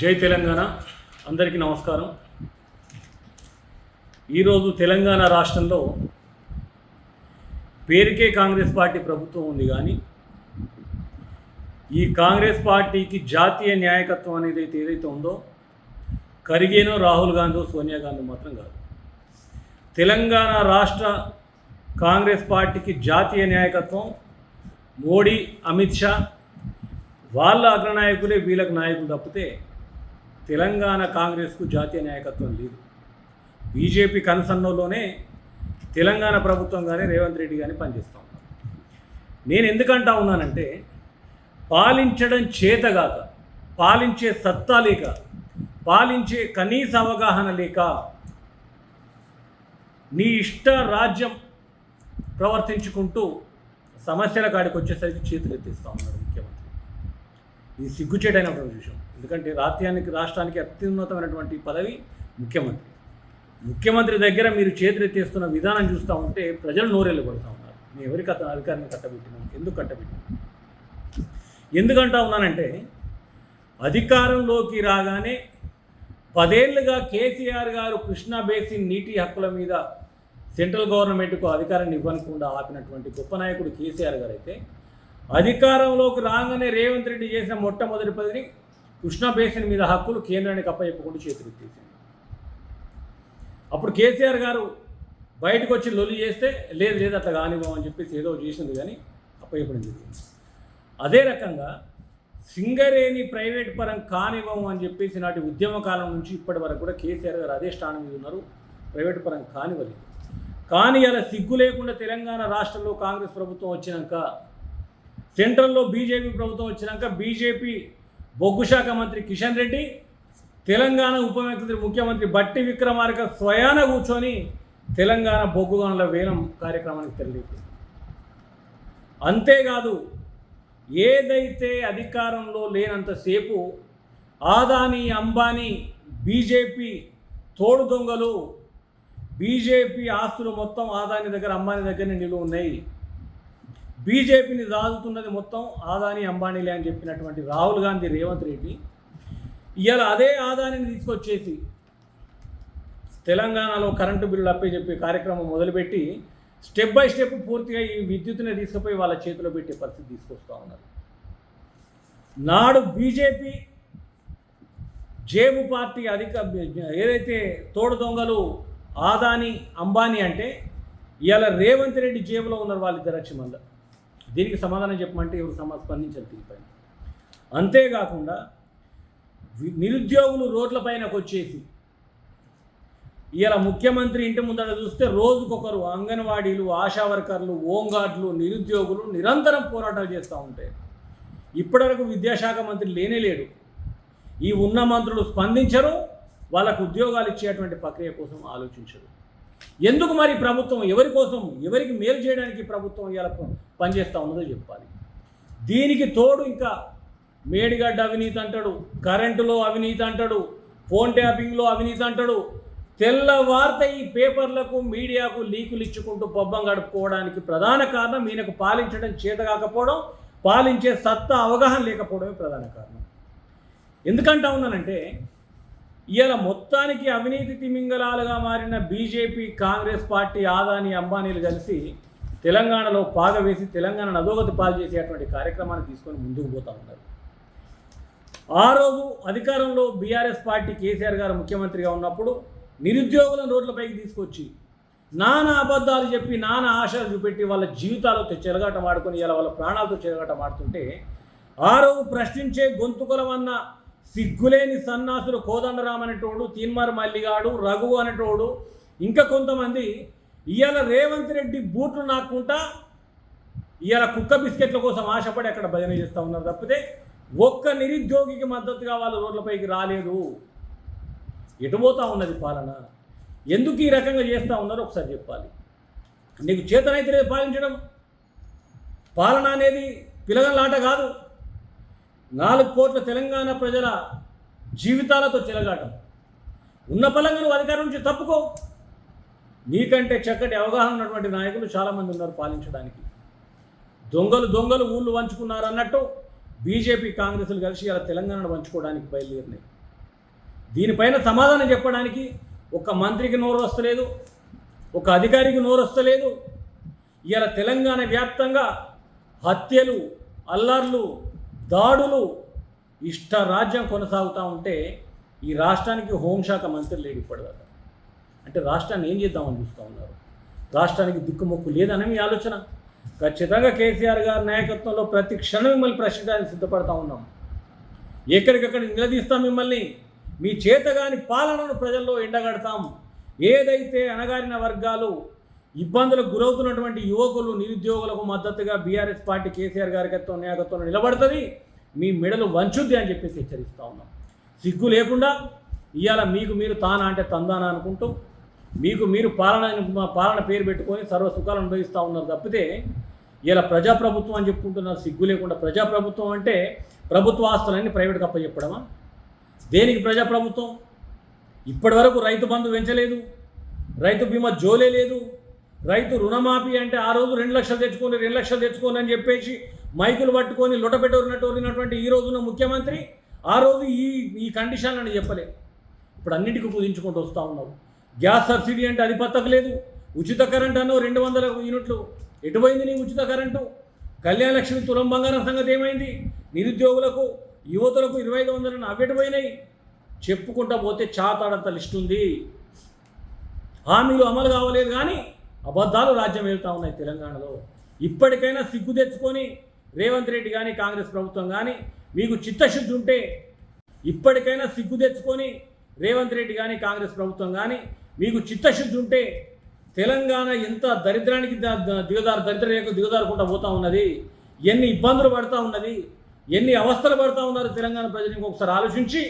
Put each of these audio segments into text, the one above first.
జై తెలంగాణ. అందరికీ నమస్కారం. ఈరోజు తెలంగాణ రాష్ట్రంలో పేరుకే కాంగ్రెస్ పార్టీ ప్రభుత్వం ఉంది కానీ ఈ కాంగ్రెస్ పార్టీకి జాతీయ న్యాయకత్వం అనేది అయితే ఏదైతే ఉందో కరిగేనో రాహుల్ గాంధీ సోనియా గాంధీ మాత్రం కాదు. తెలంగాణ రాష్ట్ర కాంగ్రెస్ పార్టీకి జాతీయ నాయకత్వం మోడీ అమిత్ షా వాళ్ళ అగ్రనాయకులే వీళ్ళకి నాయకులు తప్పితే తెలంగాణ కాంగ్రెస్కు జాతీయ నాయకత్వం లేదు. బీజేపీ కన్సన్నోలోనే తెలంగాణ ప్రభుత్వం కానీ రేవంత్ రెడ్డి కానీ పనిచేస్తూ ఉన్నారు. నేను ఎందుకంటా ఉన్నానంటే పాలించడం చేతగాక పాలించే సత్తా లేక పాలించే కనీస అవగాహన లేక నీ ఇష్ట రాజ్యం ప్రవర్తించుకుంటూ సమస్యల కాడికి వచ్చేసరికి చేతులు ఎత్తిస్తూ ఉన్నారు. ఇది సిగ్గుచేటైనటువంటి విషయం ఎందుకంటే రాజ్యానికి రాష్ట్రానికి అత్యున్నతమైనటువంటి పదవి ముఖ్యమంత్రి. ముఖ్యమంత్రి దగ్గర మీరు చేతులెత్తేస్తున్న విధానం చూస్తూ ఉంటే ప్రజలు నోరెళ్ళు పడుతూ ఉన్నారు. మేము ఎవరికి అతను అధికారిని కట్టబెట్టినాం ఎందుకు కట్టబెట్టినాం ఎందుకంటా ఉన్నానంటే అధికారంలోకి రాగానే పదేళ్ళుగా కేసీఆర్ గారు కృష్ణా బేసిన్ నీటి హక్కుల మీద సెంట్రల్ గవర్నమెంట్కు అధికారాన్ని ఇవ్వకుండా ఆపినటువంటి గొప్ప నాయకుడు కేసీఆర్ గారు అయితే అధికారంలోకి రాగానే రేవంత్ రెడ్డి చేసిన మొట్టమొదటి పదిని కృష్ణా బేసిన్ మీద హక్కులు కేంద్రానికి అప్పచెప్పకుండా చేతులెత్తేసింది అప్పుడు కేసీఆర్ గారు బయటకు వచ్చి లొల్లి చేస్తే లేదు లేదు అట్లా కానివ్వమని చెప్పేసి ఏదో చేసింది కానీ అప్పచెప్పడం జరిగింది. అదే రకంగా సింగరేణి ప్రైవేట్ పరం కానివ్వము అని చెప్పేసి నాటి ఉద్యమ కాలం నుంచి ఇప్పటి వరకు కూడా కేసీఆర్ గారు అదే స్థానం మీద ఉన్నారు. ప్రైవేట్ పరం కానివ్వలేదు. కానీ అలా సిగ్గు లేకుండా తెలంగాణ రాష్ట్రంలో కాంగ్రెస్ ప్రభుత్వం వచ్చినాక సెంట్రల్లో బీజేపీ ప్రభుత్వం వచ్చినాక బీజేపీ బొగ్గు శాఖ మంత్రి కిషన్ రెడ్డి తెలంగాణ ఉప ముఖ్యమంత్రి ముఖ్యమంత్రి బట్టి విక్రమార్క స్వయాన కూర్చొని తెలంగాణ బొగ్గు గనుల వేలం కార్యక్రమానికి తెలియదు అంతేకాదు ఏదైతే అధికారంలో లేనంతసేపు ఆదాని అంబానీ బీజేపీ తోడు దొంగలు బీజేపీ ఆస్తులు మొత్తం ఆదాని దగ్గర అంబానీ దగ్గరనే నిలువ ఉన్నాయి. బీజేపీని దాదుతున్నది మొత్తం ఆదాని అంబానీలే అని చెప్పినటువంటి రాహుల్ గాంధీ రేవంత్ రెడ్డి. ఇవాళ అదే ఆదానిని తీసుకొచ్చేసి తెలంగాణలో కరెంటు బిల్లులు అప్పే చెప్పే కార్యక్రమం మొదలుపెట్టి స్టెప్ బై స్టెప్ పూర్తిగా ఈ విద్యుత్ని తీసుకుపోయి వాళ్ళ చేతిలో పెట్టే పరిస్థితి తీసుకొస్తూ ఉన్నారు. నాడు బీజేపీ జేబు పార్టీ అధిక ఏదైతే తోడు దొంగలు ఆదాని అంబానీ అంటే ఇవాళ రేవంత్ రెడ్డి జేబులో ఉన్నారు వాళ్ళిద్దరు వచ్చి మళ్ళీ దీనికి సమాధానం చెప్పమంటే ఎవరు సమా స్పందించారు దీనిపైన. అంతేకాకుండా నిరుద్యోగులు రోడ్లపైనకు వచ్చేసి ఇలా ముఖ్యమంత్రి ఇంటి ముందర చూస్తే రోజుకొకరు అంగన్వాడీలు ఆశా వర్కర్లు ఓంగార్డ్లు నిరుద్యోగులు నిరంతరం పోరాటాలు చేస్తూ ఉంటాయి ఇప్పటివరకు విద్యాశాఖ మంత్రి లేనే లేడు. ఈ ఉన్న మంత్రులు స్పందించరు వాళ్ళకు ఉద్యోగాలు ఇచ్చేటువంటి ప్రక్రియ కోసం ఆలోచించరు. ఎందుకు మరి ప్రభుత్వం ఎవరి కోసం ఎవరికి మేలు చేయడానికి ప్రభుత్వం ఇలా పనిచేస్తూ ఉన్నదో చెప్పాలి. దీనికి తోడు ఇంకా మేడిగడ్డ అవినీతి అంటాడు కరెంటులో అవినీతి అంటాడు ఫోన్ ట్యాపింగ్లో అవినీతి అంటాడు. తెల్లవార్త ఈ పేపర్లకు మీడియాకు లీకులు ఇచ్చుకుంటూ పబ్బం గడుపుకోవడానికి ప్రధాన కారణం ఈయనకు పాలించడం చేత కాకపోవడం పాలించే సత్తా అవగాహన లేకపోవడమే ప్రధాన కారణం. ఎందుకంటా ఉన్నానంటే ఇలా మొత్తానికి అవినీతి తిమింగలాలుగా మారిన బీజేపీ కాంగ్రెస్ పార్టీ ఆదాని అంబానీలు కలిసి తెలంగాణలో పాగవేసి తెలంగాణను అధోగతి పాలు చేసేటువంటి కార్యక్రమాన్ని తీసుకొని ముందుకు పోతా ఉన్నారు. ఆ రోజు అధికారంలో బీఆర్ఎస్ పార్టీ కేసీఆర్ గారు ముఖ్యమంత్రిగా ఉన్నప్పుడు నిరుద్యోగులను రోడ్లపైకి తీసుకొచ్చి నానా అబద్ధాలు చెప్పి నానా ఆశలు చూపెట్టి వాళ్ళ జీవితాలతో చెలగాటం ఆడుకొని ఇలా వాళ్ళ ప్రాణాలతో చెలగాటం ఆడుతుంటే ఆ రోజు ప్రశ్నించే గొంతుకులమన్న సిగ్గులేని సన్నాసులు కోదండరామ్ అనేటోడు తీన్మార్ మల్లిగాడు రఘు అనేటోడు ఇంకా కొంతమంది ఇవాళ రేవంత్ రెడ్డి బూట్లు నాకుంటా ఇవాళ కుక్క బిస్కెట్ల కోసం ఆశపడి అక్కడ భజన చేస్తూ ఉన్నారు తప్పితే ఒక్క నిరుద్యోగికి మద్దతుగా వాళ్ళు రోడ్లపైకి రాలేదు. ఎటుపోతూ ఉన్నది పాలన? ఎందుకు ఈ రకంగా చేస్తూ ఉన్నారో? ఒకసారి చెప్పాలి. నీకు చేతనైతే పాలించడం. పాలన అనేది పిలగలాట కాదు. నాలుగు కోట్ల తెలంగాణ ప్రజల జీవితాలతో చెలగాటం. ఉన్న పలంగా నువ్వు అధికారం నుంచి తప్పుకో. నీకంటే చక్కటి అవగాహన ఉన్నటువంటి నాయకులు చాలామంది ఉన్నారు పాలించడానికి. దొంగలు దొంగలు ఊళ్ళు వంచుకున్నారు అన్నట్టు బీజేపీ కాంగ్రెస్లు కలిసి అలా తెలంగాణను పంచుకోవడానికి బయలుదేరినాయి. దీనిపైన సమాధానం చెప్పడానికి ఒక మంత్రికి నోరు వస్తలేదు ఒక అధికారికి నోరు వస్తలేదు. ఇలా తెలంగాణ వ్యాప్తంగా హత్యలు అల్లర్లు దాడులు ఇష్ట రాజ్యం కొనసాగుతూ ఉంటే ఈ రాష్ట్రానికి హోంశాఖ మంత్రి లేడు ఇప్పటిదాకా. అంటే రాష్ట్రాన్ని ఏం చేద్దామని చూస్తూ ఉన్నారు? రాష్ట్రానికి దిక్కుమొక్కు లేదని మీ ఆలోచన? ఖచ్చితంగా కేసీఆర్ గారి నాయకత్వంలో ప్రతి క్షణం మిమ్మల్ని ప్రశ్నించడానికి సిద్ధపడతా ఉన్నాం. ఎక్కడికక్కడ నిలదీస్తాం మిమ్మల్ని. మీ చేతగాని పాలనను ప్రజల్లో ఎండగడతాం. ఏదైతే అణగారిన వర్గాలు ఇబ్బందులకు గురవుతున్నటువంటి యువకులు నిరుద్యోగులకు మద్దతుగా బీఆర్ఎస్ పార్టీ కేసీఆర్ గారికత్వం నాయకత్వంలో నిలబడుతుంది. మీ మెడలు వంచుద్ది అని చెప్పేసి హెచ్చరిస్తూ ఉన్నాం. సిగ్గు లేకుండా ఇవాళ మీకు మీరు తానా అంటే తందానా అనుకుంటూ మీకు మీరు పాలన పాలన పేరు పెట్టుకొని సర్వ సుఖాలు అనుభవిస్తూ ఉన్నారు తప్పితే ఇలా ప్రజాప్రభుత్వం అని చెప్పుకుంటున్నారు సిగ్గు లేకుండా ప్రజాప్రభుత్వం అంటే ప్రభుత్వ ఆస్తులన్నీ ప్రైవేట్కి అప్పచెప్పడమా? దేనికి ప్రజాప్రభుత్వం? ఇప్పటి వరకు రైతు బంధు పెంచలేదు రైతు బీమా జోలే లేదు రైతు రుణమాఫీ అంటే ఆ రోజు రెండు లక్షలు తెచ్చుకొని రెండు లక్షలు తెచ్చుకొని అని చెప్పేసి మైకులు పట్టుకొని లొటపెట్టోరినట్టు ఉన్నటువంటి ఈ రోజున ముఖ్యమంత్రి ఆ రోజు ఈ ఈ కండిషన్ అని చెప్పలేదు ఇప్పుడు అన్నిటికీ కుదించుకుంటూ వస్తూ ఉన్నావు గ్యాస్ సబ్సిడీ అంటే అది పత్తకలేదు ఉచిత కరెంట్ అన్నో రెండు వందల యూనిట్లు. ఎటుపోయింది నీ ఉచిత కరెంటు? కళ్యాణ లక్ష్మి తులం బంగారం సంగతి ఏమైంది? నిరుద్యోగులకు యువతులకు ఇరవై ఐదు వందలను అవ్వెటుపోయినాయి చెప్పుకుంటా పోతే చాతాడంత లిస్ట్ ఉంది. హామీలు అమలు కావలేదు కానీ అబద్ధాలు రాజ్యం వెళ్తూ ఉన్నాయి తెలంగాణలో. ఇప్పటికైనా సిగ్గు తెచ్చుకొని రేవంత్ రెడ్డి కానీ కాంగ్రెస్ ప్రభుత్వం కానీ మీకు చిత్తశుద్ధి ఉంటే ఇప్పటికైనా సిగ్గు తెచ్చుకొని రేవంత్ రెడ్డి కానీ కాంగ్రెస్ ప్రభుత్వం కానీ మీకు చిత్తశుద్ధి ఉంటే తెలంగాణ ఎంత దరిద్రానికి దిగదారు దరిద్ర రేఖ దిగదారుకుంటా పోతా ఉన్నది. ఎన్ని ఇబ్బందులు పడతా ఉన్నది. ఎన్ని అవస్థలు పడతా ఉన్నారు తెలంగాణ ప్రజలు ఒకసారి ఆలోచించి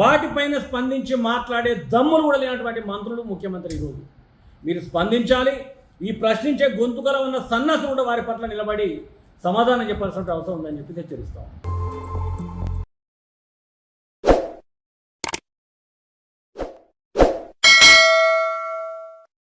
వాటిపైన స్పందించి మాట్లాడే దమ్ములు కూడా లేనటువంటి మంత్రులు ముఖ్యమంత్రి ఈరోజు. మీరు స్పందించాలి ఈ ప్రశ్నించే గొంతుకల ఉన్న సన్నసులు కూడా వారి పట్ల నిలబడి సమాధానం చెప్పాల్సిన అవసరం ఉందని చెప్పి హెచ్చరిస్తాం.